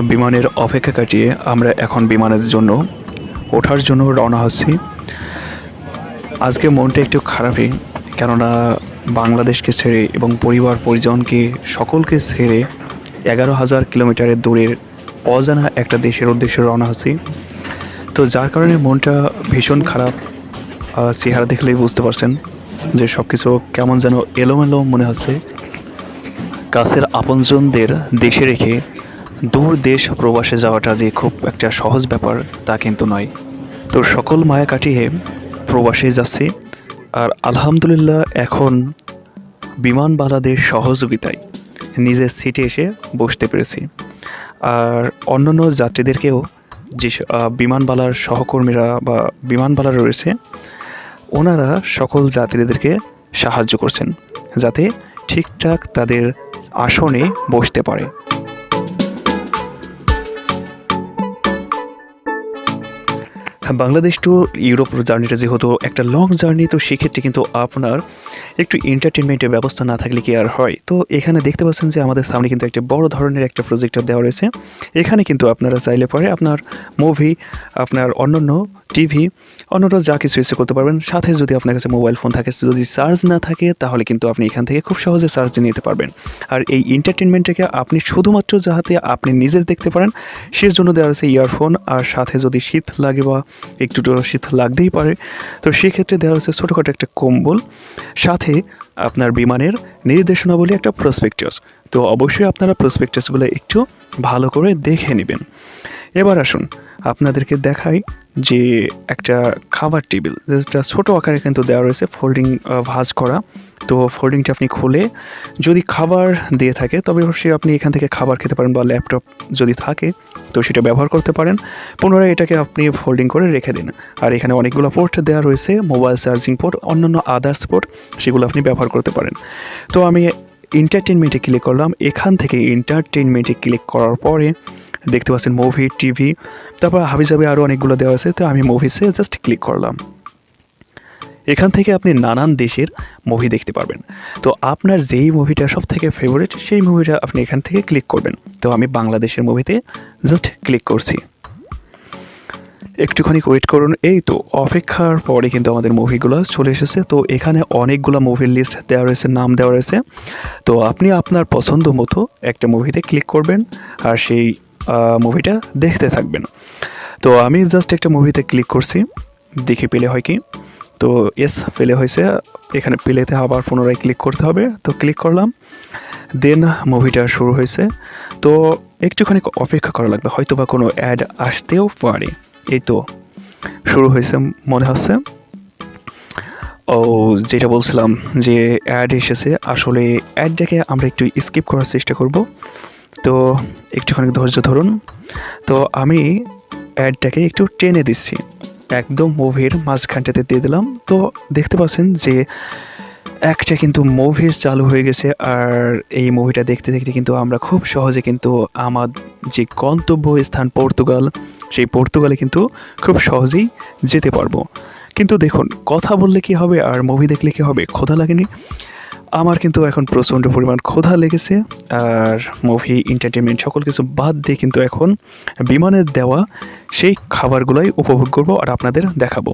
বিমানের অপেক্ষা কাটিয়ে আমরা এখন বিমানের জন্য ওঠার জন্য রওনা হচ্ছি। আজকে মনটা একটু খারাপই, কেননা বাংলাদেশকে ছেড়ে এবং পরিবার পরিজনকে সকলকে ছেড়ে এগারো হাজার কিলোমিটারের দূরের অজানা একটা দেশের উদ্দেশ্যে রওনা হচ্ছি। তো যার কারণে মনটা ভীষণ খারাপ চেহারা দেখলেই বুঝতে পারছেন যে সব কিছু কেমন যেন এলোমেলো মনে হচ্ছে। কাছের আপনজনদের দেশে রেখে দূর দেশ প্রবাসে যাওয়াটা যে খুব একটা সহজ ব্যাপার, তা কিন্তু নয়। তো সকল মায়া কাটিয়ে প্রবাসে যাচ্ছি, আর আলহামদুলিল্লাহ এখন বিমান বিমানবালাদের সহযোগিতায় নিজের সিটে এসে বসতে পেরেছি। আর অন্যান্য যাত্রীদেরকেও যে বিমানবালার সহকর্মীরা বা বিমানবালা রয়েছে, ওনারা সকল যাত্রীদেরকে সাহায্য করছেন, যাতে ঠিকঠাক তাদের আসনে বসতে পারে। বাংলাদেশ টু ইউরোপ জার্নিটা যেহেতু একটা লং জার্নি তো সেক্ষেত্রে কিন্তু আপনার একটু এন্টারটেনমেন্টের ব্যবস্থা না থাকলে কি আর হয়? তো এখানে দেখতে পাচ্ছেন যে আমাদের সামনে কিন্তু একটা বড় ধরনের একটা প্রজেক্টর দেওয়া রয়েছে। এখানে কিন্তু আপনারা চাইলে পরে আপনার মুভি আপনার অন্যান্য টিভি অন্যরা যা কিছু ইচ্ছে করতে পারবেন। সাথে যদি আপনার কাছে মোবাইল ফোন থাকে, যদি চার্জ না থাকে, তাহলে কিন্তু আপনি এখান থেকে খুব সহজে চার্জ দিয়ে নিতে পারবেন। আর এই এন্টারটেনমেন্টটাকে আপনি শুধুমাত্র যাহাতে আপনি নিজে দেখতে পারেন সের জন্য দেওয়া হয়েছে ইয়ারফোন আর সাথে যদি শীত লাগে বা একটু শীত লাগতেই পারে। তো সেক্ষেত্রে দেওয়া হচ্ছে ছোটোখাটো একটা কম্বল, সাথে আপনার বিমানের নির্দেশনাবলী একটা প্রসপেক্টাস তো অবশ্যই আপনারা প্রসপেক্টাসগুলো একটু ভালো করে দেখে নেবেন। এবার আসুন, আপনাদেরকে দেখাই যে একটা খাবার টেবিল। যেটা ছোটো আকারে কিন্তু দেওয়া রয়েছে ফোল্ডিং ভাজ করা। তো ফোল্ডিংটা আপনি খুলে যদি খাবার দিয়ে থাকে, তবে অবশ্যই আপনি এখান থেকে খাবার খেতে পারেন বা ল্যাপটপ যদি থাকে, তো সেটা ব্যবহার করতে পারেন। পুনরায় এটাকে আপনি ফোল্ডিং করে রেখে দিন। আর এখানে অনেকগুলো পোর্ট দেওয়া রয়েছে মোবাইল চার্জিং পোর্ট অন্যান্য আদার্স পোর্ট সেগুলো আপনি ব্যবহার করতে পারেন। তো আমি এন্টারটেনমেন্টে ক্লিক করলাম। এখান থেকে এন্টারটেনমেন্টে ক্লিক করার পরে দেখতে পাচ্ছেন মুভি টিভি তারপর হাবিজাবি আরও অনেকগুলো দেওয়া আছে, তো আমি মুভিসে জাস্ট ক্লিক করলাম। এখান থেকে আপনি নানান দেশের মুভি দেখতে পারবেন। তো আপনার যেই মুভিটা সব থেকে ফেভারিট সেই মুভিটা আপনি এখান থেকে ক্লিক করবেন। তো আমি বাংলাদেশের মুভিতে জাস্ট ক্লিক করছি। একটুখানি ওয়েট করুন, এই তো অপেক্ষার পরে কিন্তু আমাদের মুভিগুলো চলে এসেছে। তো এখানে অনেকগুলো মুভির লিস্ট দেওয়া রয়েছে, নাম দেওয়া রয়েছে। তো আপনি আপনার পছন্দ মতো একটা মুভিতে ক্লিক করবেন, আর সেই মুভিটা দেখতে থাকবেন। তো আমি জাস্ট একটা মুভিতে ক্লিক করছি, দেখে পেলে হয় কি। তো এস পেলে হয়েছে। এখানে পেলেতে আবার পুনরায় ক্লিক করতে হবে। তো ক্লিক করলাম। দেন মুভিটা শুরু হয়েছে। তো একটুখানি অপেক্ষা করা লাগবে। হয়তো বা কোনো অ্যাড আসতেও পারে। এই তো, শুরু হয়েছে মনে হচ্ছে। ও, যেটা বলছিলাম যে অ্যাড এসেছে, আসলে অ্যাডটাকে আমরা একটু স্কিপ করার চেষ্টা করব। তো একটুখানি ধৈর্য ধরুন। তো আমি অ্যাডটাকে একটু টেনে দিচ্ছি। একদম মুভির মাঝখানটাতে দিয়ে দিলাম। তো দেখতে পাচ্ছেন যে একটা কিন্তু মুভি চালু হয়ে গেছে আর এই মুভিটা দেখতে দেখতে কিন্তু আমরা খুব সহজে কিন্তু আমার যে গন্তব্য স্থান পর্তুগাল, সেই পর্তুগালে কিন্তু খুব সহজেই যেতে পারব। কিন্তু দেখুন, কথা বললে কি হবে আর মুভি দেখলে কি হবে? ক্ষোধা লাগেনি। আমার কিন্তু এখন প্রচণ্ড পরিমাণ ক্ষোধা লেগেছে আর মুভি এন্টারটেনমেন্ট সকল কিছু বাদ দিয়ে কিন্তু এখন বিমানের দেওয়া সেই খাবারগুলোই উপভোগ করব আর আপনাদের দেখাবো।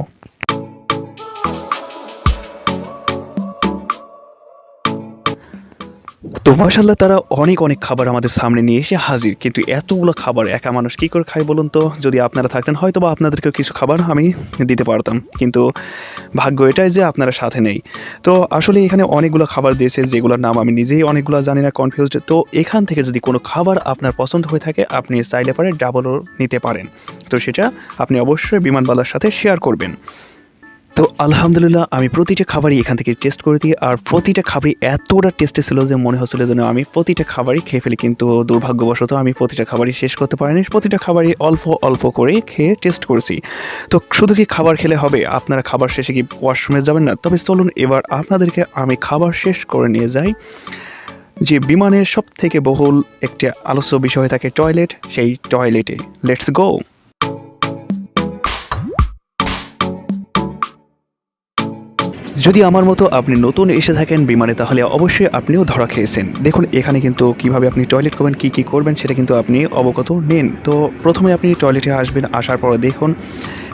তো মাসাল্লাহ তারা অনেক অনেক খাবার আমাদের সামনে নিয়ে এসে হাজির। কিন্তু এতগুলো খাবার একা মানুষ কী করে খায় বলুন তো? যদি আপনারা থাকতেন হয়তো বা আপনাদেরকেও কিছু খাবার আমি দিতে পারতাম। কিন্তু ভাগ্য এটাই যে আপনারা সাথে নেই। তো আসলে এখানে অনেকগুলো খাবার দিয়েছে, যেগুলোর নাম আমি নিজেই অনেকগুলো জানি না কনফিউজড তো এখান থেকে যদি কোনো খাবার আপনার পছন্দ হয়ে থাকে, আপনি চাইলে পারে ডাবলও নিতে পারেন। তো সেটা আপনি অবশ্যই বিমানবালার সাথে শেয়ার করবেন। তো আলহামদুলিল্লাহ, আমি প্রতিটা খাবারই এখান থেকে টেস্ট করে দিই। আর প্রতিটা খাবারই এতটা টেস্টে ছিল যে মনে হচ্ছিল যেন আমি প্রতিটা খাবারই খেয়ে ফেলি। কিন্তু দুর্ভাগ্যবশত আমি প্রতিটা খাবারই শেষ করতে পারিনি। প্রতিটা খাবারই অল্প অল্প করে খেয়ে টেস্ট করেছি। তো শুধু কি খাবার খেলে হবে? আপনারা খাবার শেষে কি ওয়াশরুমে যাবেন না? তবে চলুন এবার আপনাদেরকে আমি খাবার শেষ করে নিয়ে যাই। যে বিমানের সব থেকে বহুল একটি আলোচ্য বিষয় থাকে টয়লেট সেই টয়লেটে লেটস গো যদি আমার মতো আপনি নতুন এসে থাকেন বিমানে, তাহলে অবশ্যই আপনিও ধরা খেয়েছেন। দেখুন, এখানে কিন্তু কীভাবে আপনি টয়লেট করবেন, কি কি করবেন, সেটা কিন্তু আপনি অবগত নেন। তো প্রথমে আপনি টয়লেটে আসবেন, আসার পর দেখুন,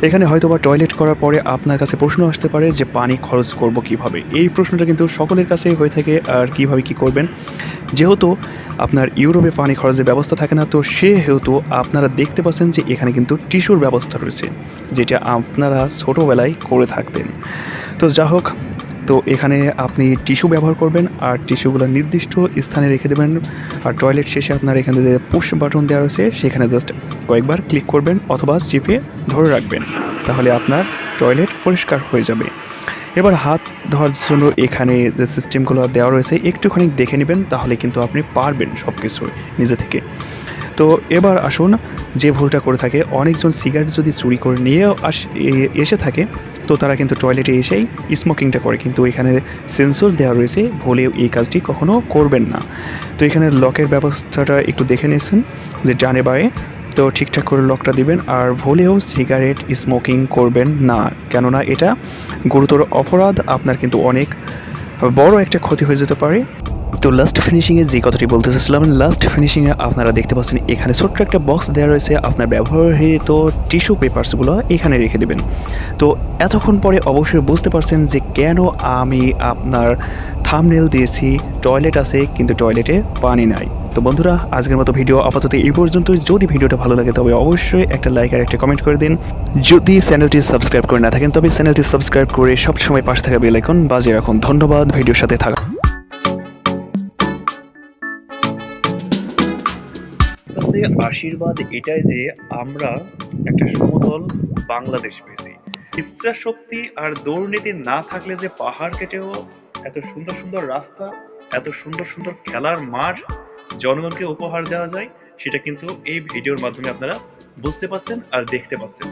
এখানে হয়তো বা টয়লেট করার পরে আপনার কাছে প্রশ্ন আসতে পারে যে পানি খরচ করব কীভাবে? এই প্রশ্নটা কিন্তু সকলের কাছেই হয়ে থাকে, আর কীভাবে কি করবেন? যেহেতু আপনার ইউরোপে পানি খরচের ব্যবস্থা থাকে না, তো সেহেতু আপনারা দেখতে পাচ্ছেন যে এখানে কিন্তু টিস্যুর ব্যবস্থা রয়েছে, যেটা আপনারা ছোটোবেলায় করে থাকতেন। তো যা হোক, তো এখানে আপনি টিস্যু ব্যবহার করবেন আর টিস্যুগুলো নির্দিষ্ট স্থানে রেখে দেবেন আর টয়লেট শেষে আপনার এখানে যে পুশ বাটন দেওয়া রয়েছে, সেখানে জাস্ট কয়েকবার ক্লিক করবেন অথবা চিপে ধরে রাখবেন, তাহলে আপনার টয়লেট পরিষ্কার হয়ে যাবে। এবার হাত ধোয়ার জন্য এখানে যে সিস্টেমগুলো দেওয়া রয়েছে, একটুখানি দেখে নেবেন, তাহলে কিন্তু আপনি পারবেন সব কিছু নিজে থেকে। তো এবার আসুন, যে ভুলটা করে থাকে, অনেকজন সিগারেট যদি চুরি করে নিয়ে আস এসে থাকে, তো তারা কিন্তু টয়লেটে এসেই স্মোকিংটা করে। কিন্তু এখানে সেন্সর দেওয়া রয়েছে, ভুলেও এই কাজটি কখনও করবেন না। তো এখানে লকের ব্যবস্থাটা একটু দেখে নিয়েছেন, যে ডানে বায়ে তো ঠিকঠাক করে লকটা দিবেন আর ভুলেও সিগারেট স্মোকিং করবেন না। কেননা এটা গুরুতর অপরাধ, আপনার কিন্তু অনেক বড় একটা ক্ষতি হয়ে যেতে পারে। তো লাস্ট ফিনিশিংয়ে যে কথাটি বলতে চাচ্ছিলাম লাস্ট ফিনিশিংয়ে আপনারা দেখতে পাচ্ছেন, এখানে ছোট্ট একটা বক্স দেওয়া রয়েছে। আপনার ব্যবহৃত টিস্যু পেপারসগুলো এখানে রেখে দেবেন। তো এতক্ষণ পরে অবশ্যই বুঝতে পারছেন যে কেন আমি আপনার থামনেল দিয়েছি টয়লেট আছে, কিন্তু টয়লেটে পানি নাই। তো বন্ধুরা, আজকের মতো ভিডিও আপাতত এই পর্যন্ত যদি ভিডিওটা ভালো লাগে, তবে অবশ্যই একটা লাইক আর একটা কমেন্ট করে দিন। যদি চ্যানেলটি সাবস্ক্রাইব করে না থাকেন, তবে চ্যানেলটি সাবস্ক্রাইব করে সবসময় পাশে থাকা বেল আইকন বাজিয়ে রাখুন। ধন্যবাদ, ভিডিওর সাথে থাকা আশীর্বাদ এটাই যে আমরা একটা সমতল বাংলাদেশ পেয়েছি। ইচ্ছা শক্তি আর দুর্নীতি না থাকলে যে পাহাড় কেটেও এত সুন্দর সুন্দর রাস্তা, এত সুন্দর সুন্দর খেলার মাঠ জনগণকে উপহার দেওয়া যায়, সেটা কিন্তু এই ভিডিওর মাধ্যমে আপনারা বুঝতে পারছেন আর দেখতে পাচ্ছেন।